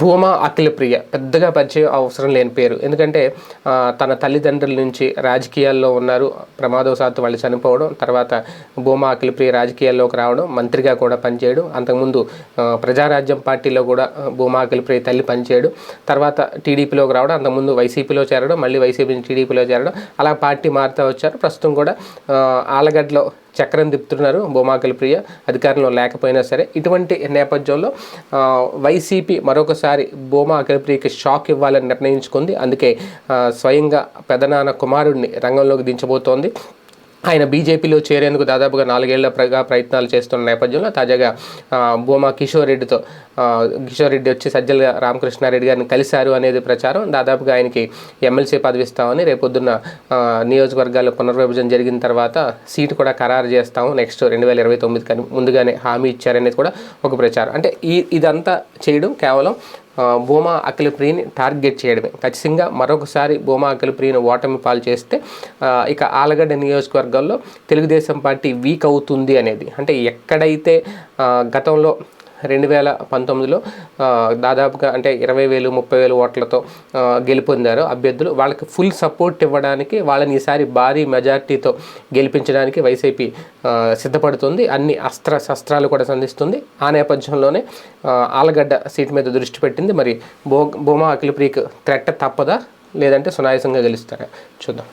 భూమా అఖిలప్రియ పెద్దగా పరిచయం అవసరం లేని పేరు. ఎందుకంటే తన తల్లిదండ్రుల నుంచి రాజకీయాల్లో ఉన్నారు. ప్రమాదవశాత్తు వాళ్ళు చనిపోవడం తర్వాత భూమా అఖిలప్రియ రాజకీయాల్లోకి రావడం మంత్రిగా కూడా పనిచేయడం అంతకుముందు ప్రజారాజ్యం పార్టీలో కూడా భూమా అఖిలప్రియ తల్లి పనిచేయడం తర్వాత టీడీపీలోకి రావడం అంతకుముందు వైసీపీలో చేరడం మళ్ళీ వైసీపీ టీడీపీలో చేరడం అలా పార్టీ మారుతూ వచ్చారు. ప్రస్తుతం కూడా ఆలగడ్డలో చక్రం తిప్పుతున్నారు. బొమాకల ప్రియ అధికారంలో లేకపోయినా సరే ఇటువంటి నేపథ్యంలో వైసీపీ మరొకసారి భూమా అఖిలప్రియకి షాక్ ఇవ్వాలని నిర్ణయించుకుంది. అందుకే స్వయంగా పెదనాన్న కుమారుడిని రంగంలోకి దించబోతోంది. ఆయన బీజేపీలో చేరేందుకు దాదాపుగా నాలుగేళ్ళ ప్రగా ప్రయత్నాలు చేస్తున్న నేపథ్యంలో తాజాగా భూమా కిషోర్ రెడ్డితో కిషోర్ రెడ్డి వచ్చి సజ్జల రామకృష్ణారెడ్డి గారిని కలిశారు అనేది ప్రచారం. దాదాపుగా ఆయనకి ఎమ్మెల్సీ పదవి ఇస్తామని రేపొద్దున్న నియోజకవర్గాల్లో నియోజకవర్గాల పునర్విభజన జరిగిన తర్వాత సీటు కూడా ఖరారు చేస్తాము. నెక్స్ట్ రెండు వేల ఇరవై తొమ్మిది కానీ ముందుగానే హామీ ఇచ్చారనేది కూడా ఒక ప్రచారం. అంటే ఈ ఇదంతా చేయడం కేవలం ఆ, భూమా అఖిలప్రియని టార్గెట్ చేయడమే. ఖచ్చితంగా మరొకసారి భూమా అఖిలప్రియని ఓటమి పాలు చేస్తే ఇక ఆలగడ్డ నియోజకవర్గాల్లో తెలుగుదేశం పార్టీ వీక్ అవుతుంది అనేది. అంటే ఎక్కడైతే గతంలో రెండు వేల పంతొమ్మిదిలో దాదాపుగా అంటే ఇరవై వేలు ముప్పై వేలు ఓట్లతో గెలుపొందారు అభ్యర్థులు. వాళ్ళకి ఫుల్ సపోర్ట్ ఇవ్వడానికి వాళ్ళని ఈసారి భారీ మెజార్టీతో గెలిపించడానికి వైసీపీ సిద్ధపడుతుంది. అన్ని అస్త్ర శస్త్రాలు కూడా సంధిస్తుంది. ఆ నేపథ్యంలోనే ఆలగడ్డ సీట్ మీద దృష్టి పెట్టింది. మరి బో భూమా అఖిలప్రియకు త్రెట్ట తప్పదా? లేదంటే సునాయాసంగా గెలుస్తారా? చూద్దాం.